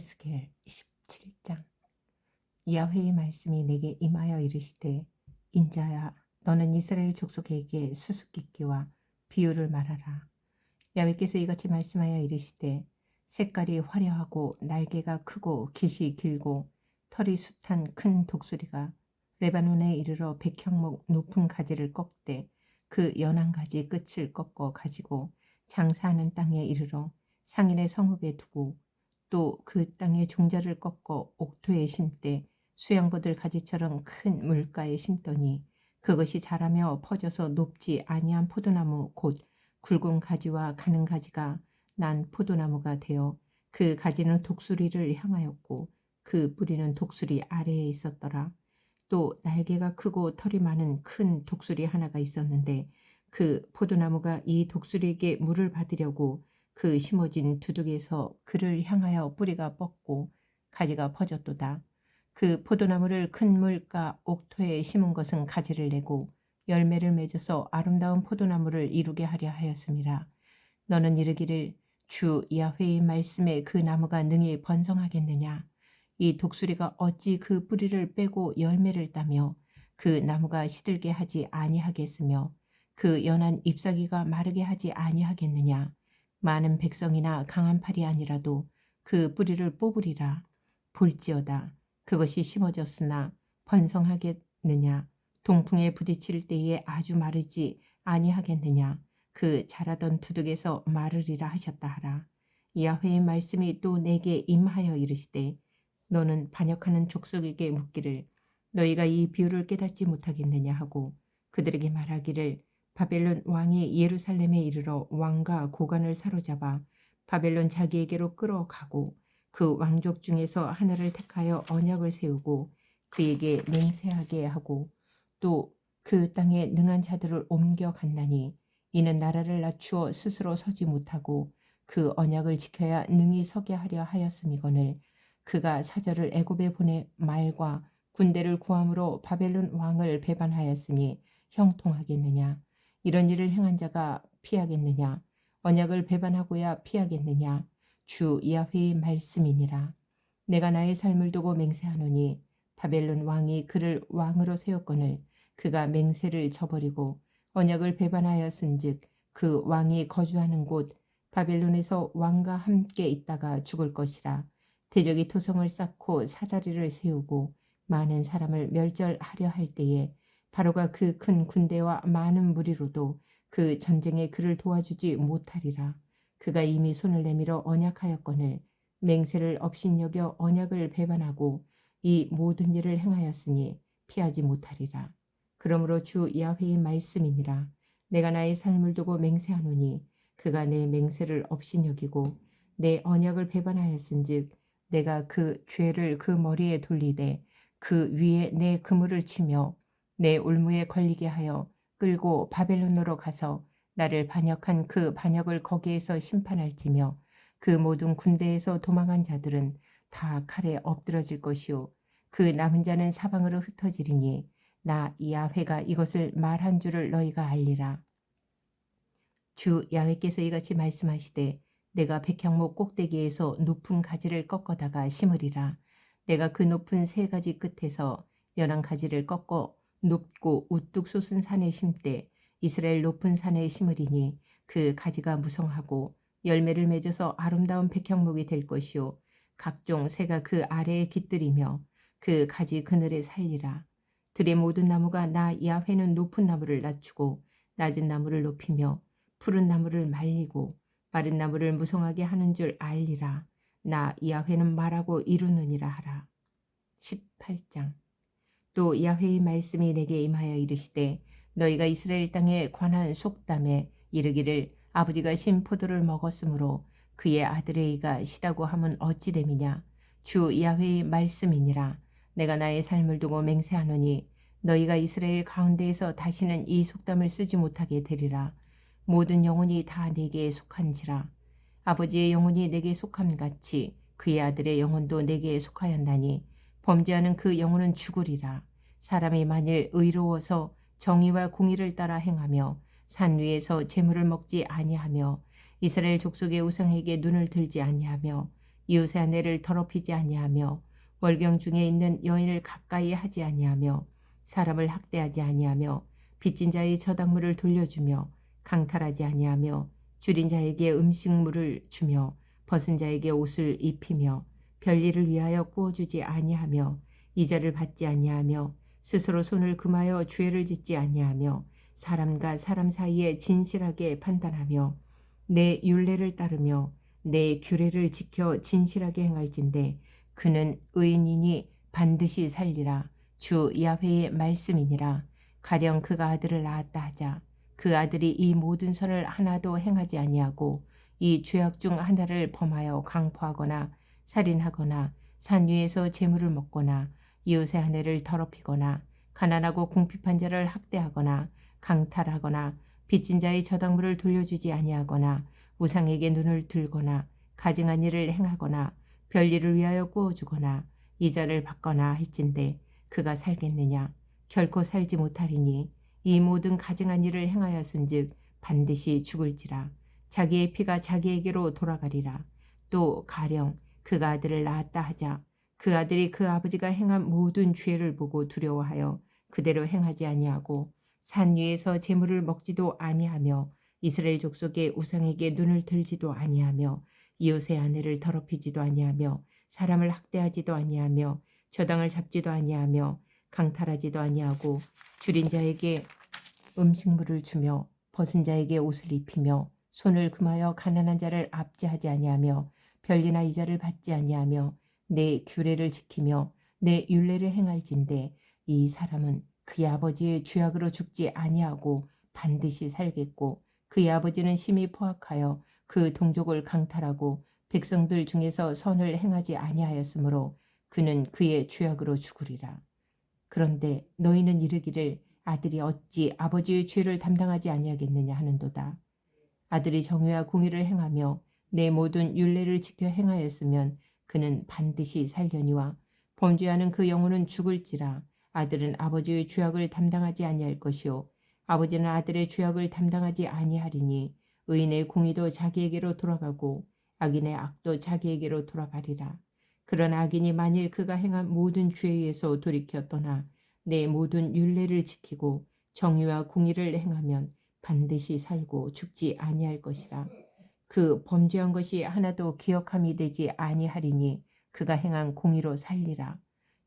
에스겔 27장. 야훼의 말씀이 내게 임하여 이르시되 인자야 너는 이스라엘 족속에게 수수께끼와 비유를 말하라. 야훼께서 이같이 말씀하여 이르시되 색깔이 화려하고 날개가 크고 깃이 길고 털이 숱한 큰 독수리가 레바논에 이르러 백향목 높은 가지를 꺾되 그 연한 가지 끝을 꺾어 가지고 장사하는 땅에 이르러 상인의 성읍에 두고 또 그 땅에 종자를 꺾어 옥토에 심되 수양보들 가지처럼 큰 물가에 심더니 그것이 자라며 퍼져서 높지 아니한 포도나무 곧 굵은 가지와 가는 가지가 난 포도나무가 되어 그 가지는 독수리를 향하였고 그 뿌리는 독수리 아래에 있었더라. 또 날개가 크고 털이 많은 큰 독수리 하나가 있었는데 그 포도나무가 이 독수리에게 물을 받으려고 그 심어진 두둑에서 그를 향하여 뿌리가 뻗고 가지가 퍼졌도다. 그 포도나무를 큰 물가 옥토에 심은 것은 가지를 내고 열매를 맺어서 아름다운 포도나무를 이루게 하려 하였음이라. 너는 이르기를 주 야훼의 말씀에 그 나무가 능히 번성하겠느냐. 이 독수리가 어찌 그 뿌리를 빼고 열매를 따며 그 나무가 시들게 하지 아니하겠으며 그 연한 잎사귀가 마르게 하지 아니하겠느냐. 많은 백성이나 강한 팔이 아니라도 그 뿌리를 뽑으리라. 볼지어다. 그것이 심어졌으나 번성하겠느냐. 동풍에 부딪힐 때에 아주 마르지 아니하겠느냐. 그 자라던 두둑에서 마르리라 하셨다 하라. 야훼의 말씀이 또 내게 임하여 이르시되 너는 반역하는 족속에게 묻기를 너희가 이 비유를 깨닫지 못하겠느냐 하고 그들에게 말하기를 바벨론 왕이 예루살렘에 이르러 왕과 고관을 사로잡아 바벨론 자기에게로 끌어가고 그 왕족 중에서 하나를 택하여 언약을 세우고 그에게 맹세하게 하고 또 그 땅에 능한 자들을 옮겨 갔나니 이는 나라를 낮추어 스스로 서지 못하고 그 언약을 지켜야 능히 서게 하려 하였음이거늘 그가 사절을 애굽에 보내 말과 군대를 구함으로 바벨론 왕을 배반하였으니 형통하겠느냐 이런 일을 행한 자가 피하겠느냐? 언약을 배반하고야 피하겠느냐? 주 야훼의 말씀이니라. 내가 나의 삶을 두고 맹세하노니 바벨론 왕이 그를 왕으로 세웠거늘 그가 맹세를 저버리고 언약을 배반하였은즉 그 왕이 거주하는 곳 바벨론에서 왕과 함께 있다가 죽을 것이라. 대적이 토성을 쌓고 사다리를 세우고 많은 사람을 멸절하려 할 때에 바로가 그 큰 군대와 많은 무리로도 그 전쟁에 그를 도와주지 못하리라. 그가 이미 손을 내밀어 언약하였거늘 맹세를 업신여겨 언약을 배반하고 이 모든 일을 행하였으니 피하지 못하리라. 그러므로 주 야훼의 말씀이니라. 내가 나의 삶을 두고 맹세하노니 그가 내 맹세를 업신여기고 내 언약을 배반하였은즉 내가 그 죄를 그 머리에 돌리되 그 위에 내 그물을 치며 내 올무에 걸리게 하여 끌고 바벨론으로 가서 나를 반역한 그 반역을 거기에서 심판할지며 그 모든 군대에서 도망한 자들은 다 칼에 엎드러질 것이요 그 남은 자는 사방으로 흩어지리니 나 야훼가 이것을 말한 줄을 너희가 알리라. 주 야훼께서 이같이 말씀하시되 내가 백향목 꼭대기에서 높은 가지를 꺾어다가 심으리라. 내가 그 높은 세 가지 끝에서 연한 가지를 꺾어 높고 우뚝 솟은 산에 심되 이스라엘 높은 산에 심으리니 그 가지가 무성하고 열매를 맺어서 아름다운 백향목이 될 것이요 각종 새가 그 아래에 깃들이며 그 가지 그늘에 살리라. 들의 모든 나무가 나 야훼는 높은 나무를 낮추고 낮은 나무를 높이며 푸른 나무를 말리고 마른 나무를 무성하게 하는 줄 알리라. 나 야훼는 말하고 이루느니라 하라. 18장 또 야훼의 말씀이 내게 임하여 이르시되 너희가 이스라엘 땅에 관한 속담에 이르기를 아버지가 신 포도를 먹었으므로 그의 아들의 이가 시다고 함은 어찌 됨이냐? 주 야훼의 말씀이니라. 내가 나의 삶을 두고 맹세하노니 너희가 이스라엘 가운데에서 다시는 이 속담을 쓰지 못하게 되리라. 모든 영혼이 다 내게 속한지라. 아버지의 영혼이 내게 속함 같이 그의 아들의 영혼도 내게 속하였나니 범죄하는 그 영혼은 죽으리라. 사람이 만일 의로워서 정의와 공의를 따라 행하며 산 위에서 재물을 먹지 아니하며 이스라엘 족속의 우상에게 눈을 들지 아니하며 이웃의 아내를 더럽히지 아니하며 월경 중에 있는 여인을 가까이 하지 아니하며 사람을 학대하지 아니하며 빚진 자의 저당물을 돌려주며 강탈하지 아니하며 줄인 자에게 음식물을 주며 벗은 자에게 옷을 입히며 별일을 위하여 구워주지 아니하며 이자를 받지 아니하며 스스로 손을 금하여 죄를 짓지 아니하며 사람과 사람 사이에 진실하게 판단하며 내 율례를 따르며 내 규례를 지켜 진실하게 행할진대 그는 의인이니 반드시 살리라. 주 야훼의 말씀이니라. 가령 그가 아들을 낳았다 하자 그 아들이 이 모든 선을 하나도 행하지 아니하고 이 죄악 중 하나를 범하여 강포하거나 살인하거나 산 위에서 재물을 먹거나 이웃의 아내를 더럽히거나 가난하고 궁핍한 자를 학대하거나 강탈하거나 빚진 자의 저당물을 돌려주지 아니하거나 우상에게 눈을 들거나 가증한 일을 행하거나 별일을 위하여 구워주거나 이자를 받거나 할진대 그가 살겠느냐? 결코 살지 못하리니 이 모든 가증한 일을 행하였은즉 반드시 죽을지라. 자기의 피가 자기에게로 돌아가리라. 또 가령 그가 아들을 낳았다 하자 그 아들이 그 아버지가 행한 모든 죄를 보고 두려워하여 그대로 행하지 아니하고 산 위에서 재물을 먹지도 아니하며 이스라엘 족속의 우상에게 눈을 들지도 아니하며 이웃의 아내를 더럽히지도 아니하며 사람을 학대하지도 아니하며 저당을 잡지도 아니하며 강탈하지도 아니하고 줄인 자에게 음식물을 주며 벗은 자에게 옷을 입히며 손을 금하여 가난한 자를 압제하지 아니하며 별리나 이자를 받지 아니하며 내 규례를 지키며 내 율례를 행할진대 이 사람은 그의 아버지의 죄악으로 죽지 아니하고 반드시 살겠고 그의 아버지는 심히 포악하여 그 동족을 강탈하고 백성들 중에서 선을 행하지 아니하였으므로 그는 그의 죄악으로 죽으리라. 그런데 너희는 이르기를 아들이 어찌 아버지의 죄를 담당하지 아니하겠느냐 하는도다. 아들이 정의와 공의를 행하며 내 모든 율례를 지켜 행하였으면 그는 반드시 살려니와 범죄하는 그 영혼은 죽을지라 아들은 아버지의 죄악을 담당하지 아니할 것이요 아버지는 아들의 죄악을 담당하지 아니하리니 의인의 공의도 자기에게로 돌아가고 악인의 악도 자기에게로 돌아가리라. 그러나 악인이 만일 그가 행한 모든 죄에서 돌이켜 떠나 내 모든 율례를 지키고 정의와 공의를 행하면 반드시 살고 죽지 아니할 것이라. 그 범죄한 것이 하나도 기억함이 되지 아니하리니 그가 행한 공의로 살리라.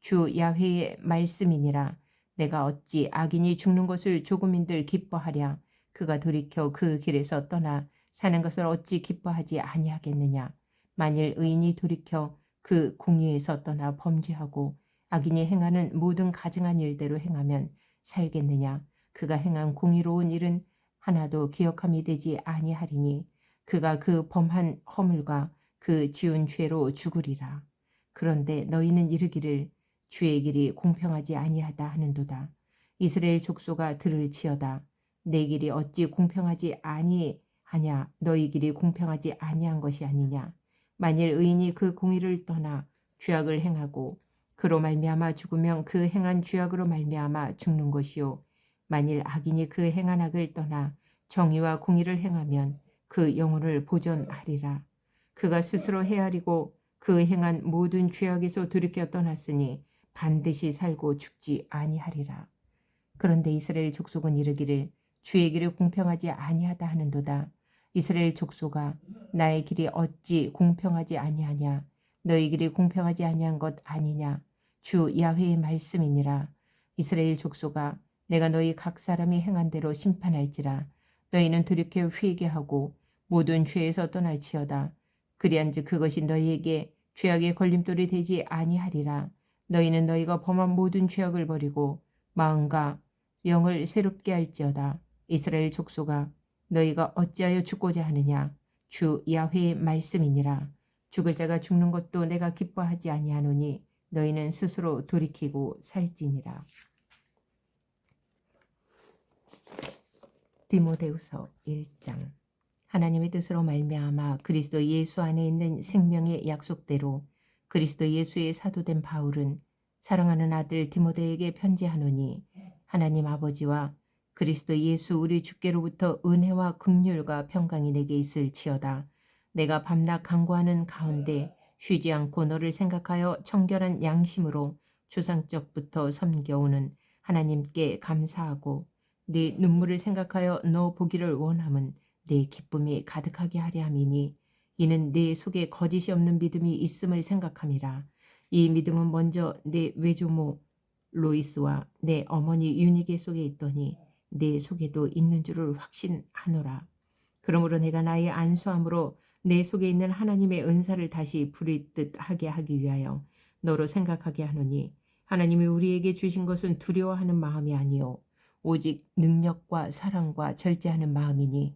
주 야훼의 말씀이니라. 내가 어찌 악인이 죽는 것을 조금인들 기뻐하랴. 그가 돌이켜 그 길에서 떠나 사는 것을 어찌 기뻐하지 아니하겠느냐. 만일 의인이 돌이켜 그 공의에서 떠나 범죄하고 악인이 행하는 모든 가증한 일대로 행하면 살겠느냐. 그가 행한 공의로운 일은 하나도 기억함이 되지 아니하리니 그가 그 범한 허물과 그 지은 죄로 죽으리라. 그런데 너희는 이르기를 주의 길이 공평하지 아니하다 하는도다. 이스라엘 족소가 들을지어다. 내 길이 어찌 공평하지 아니하냐 너희 길이 공평하지 아니한 것이 아니냐. 만일 의인이 그 공의를 떠나 죄악을 행하고 그로 말미암아 죽으면 그 행한 죄악으로 말미암아 죽는 것이요 만일 악인이 그 행한 악을 떠나 정의와 공의를 행하면 그 영혼을 보존하리라. 그가 스스로 헤아리고 그 행한 모든 죄악에서 돌이켜 떠났으니 반드시 살고 죽지 아니하리라. 그런데 이스라엘 족속은 이르기를 주의 길을 공평하지 아니하다 하는도다. 이스라엘 족속아 나의 길이 어찌 공평하지 아니하냐 너희 길이 공평하지 아니한 것 아니냐 주 야훼의 말씀이니라 이스라엘 족속아 내가 너희 각 사람이 행한 대로 심판할지라 너희는 돌이켜 회개하고 모든 죄에서 떠날지어다. 그리한즉 그것이 너희에게 죄악의 걸림돌이 되지 아니하리라. 너희는 너희가 범한 모든 죄악을 버리고 마음과 영을 새롭게 할지어다. 이스라엘 족속아 너희가 어찌하여 죽고자 하느냐? 주 야훼의 말씀이니라. 죽을 자가 죽는 것도 내가 기뻐하지 아니하노니 너희는 스스로 돌이키고 살지니라. 디모데후서 1장 하나님의 뜻으로 말미암아 그리스도 예수 안에 있는 생명의 약속대로 그리스도 예수의 사도된 바울은 사랑하는 아들 디모데에게 편지하노니 하나님 아버지와 그리스도 예수 우리 주께로부터 은혜와 긍휼과 평강이 내게 있을지어다. 내가 밤낮 간구하는 가운데 쉬지 않고 너를 생각하여 청결한 양심으로 조상적부터 섬겨오는 하나님께 감사하고 네 눈물을 생각하여 너 보기를 원함은 내 기쁨이 가득하게 하려 함이니 이는 내 속에 거짓이 없는 믿음이 있음을 생각함이라. 이 믿음은 먼저 내 외조모 로이스와 내 어머니 유니게 속에 있더니 내 속에도 있는 줄을 확신하노라. 그러므로 내가 나의 안수함으로 내 속에 있는 하나님의 은사를 다시 부리듯 하게 하기 위하여 너로 생각하게 하노니 하나님이 우리에게 주신 것은 두려워하는 마음이 아니요 오직 능력과 사랑과 절제하는 마음이니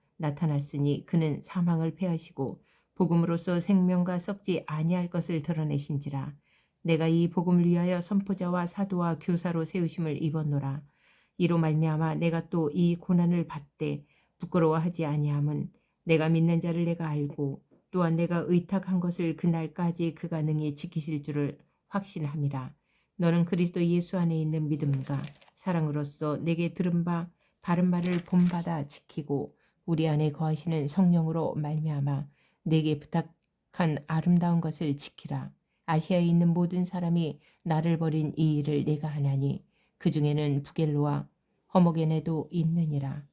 나타났으니 그는 사망을 패하시고 복음으로써 생명과 썩지 아니할 것을 드러내신지라 내가 이 복음을 위하여 선포자와 사도와 교사로 세우심을 입었노라 이로 말미암아 내가 또 이 고난을 받되 부끄러워하지 아니함은 내가 믿는 자를 내가 알고 또한 내가 의탁한 것을 그날까지 그가 능히 지키실 줄을 확신함이라. 너는 그리스도 예수 안에 있는 믿음과 사랑으로서 내게 들은 바 바른 말을 본받아 지키고 우리 안에 거하시는 성령으로 말미암아 내게 부탁한 아름다운 것을 지키라. 아시아에 있는 모든 사람이 나를 버린 이 일을 내가 하나니 그 중에는 부겔로와 허목겐에도 있느니라.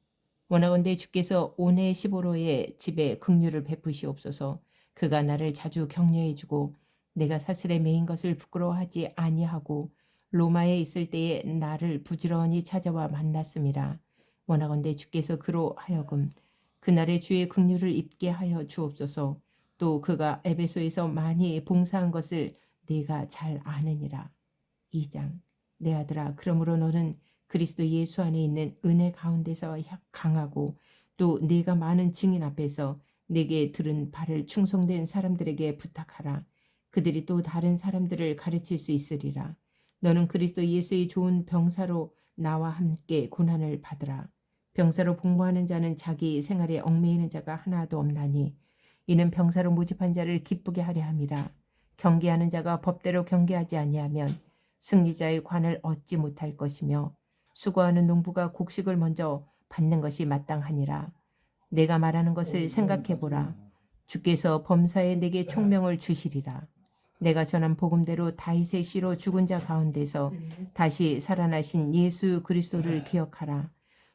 원하건대 주께서 오네 시보로의 집에 긍휼을 베푸시옵소서. 그가 나를 자주 격려해 주고 내가 사슬에 매인 것을 부끄러워하지 아니하고 로마에 있을 때에 나를 부지런히 찾아와 만났음이라. 원하건대 주께서 그로 하여금 그날의 주의 긍휼을 입게 하여 주옵소서. 또 그가 에베소에서 많이 봉사한 것을 네가 잘 아느니라. 2장 내 아들아 그러므로 너는 그리스도 예수 안에 있는 은혜 가운데서 강하고 또 네가 많은 증인 앞에서 내게 들은 바를 충성된 사람들에게 부탁하라. 그들이 또 다른 사람들을 가르칠 수 있으리라. 너는 그리스도 예수의 좋은 병사로 나와 함께 고난을 받으라. 병사로 복무하는 자는 자기 생활에 얽매이는 자가 하나도 없나니 이는 병사로 모집한 자를 기쁘게 하려 함이라. 경계하는 자가 법대로 경계하지 아니하면 승리자의 관을 얻지 못할 것이며 수고하는 농부가 곡식을 먼저 받는 것이 마땅하니라. 내가 말하는 것을 생각해 보라. 주께서 범사에 내게 총명을 주시리라. 내가 전한 복음대로 다윗의 씨로 죽은 자 가운데서 다시 살아나신 예수 그리스도를 기억하라.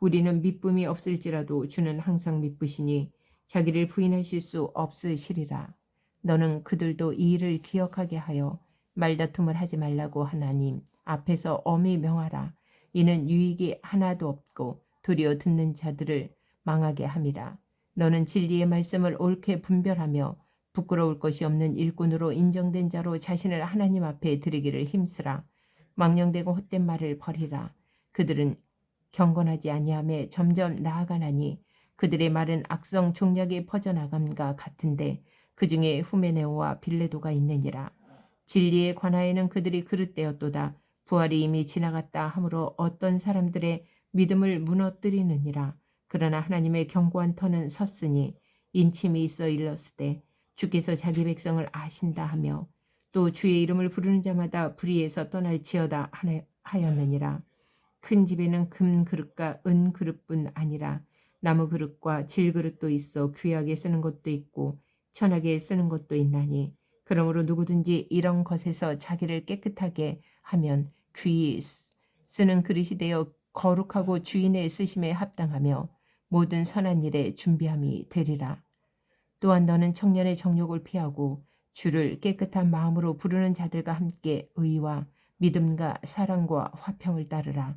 우리는 미쁨이 없을지라도 주는 항상 미쁘시니 자기를 부인하실 수 없으시리라. 너는 그들도 이 일을 기억하게 하여 말다툼을 하지 말라고 하나님 앞에서 엄히 명하라. 이는 유익이 하나도 없고 도리어 듣는 자들을 망하게 함이라. 너는 진리의 말씀을 옳게 분별하며 부끄러울 것이 없는 일꾼으로 인정된 자로 자신을 하나님 앞에 드리기를 힘쓰라. 망령되고 헛된 말을 버리라. 그들은 경건하지 아니함에 점점 나아가나니 그들의 말은 악성 종약이 퍼져나감과 같은데 그 중에 후메네오와 빌레도가 있느니라. 진리에 관하여는 그들이 그릇되었도다. 부활이 이미 지나갔다 하므로 어떤 사람들의 믿음을 무너뜨리느니라. 그러나 하나님의 견고한 터는 섰으니 인침이 있어 일렀으되 주께서 자기 백성을 아신다 하며 또 주의 이름을 부르는 자마다 불의에서 떠날지어다 하였느니라. 큰 집에는 금 그릇과 은 그릇뿐 아니라 나무 그릇과 질 그릇도 있어 귀하게 쓰는 것도 있고 천하게 쓰는 것도 있나니 그러므로 누구든지 이런 것에서 자기를 깨끗하게 하면 귀 쓰는 그릇이 되어 거룩하고 주인의 쓰심에 합당하며 모든 선한 일에 준비함이 되리라. 또한 너는 청년의 정욕을 피하고 주를 깨끗한 마음으로 부르는 자들과 함께 의와 믿음과 사랑과 화평을 따르라.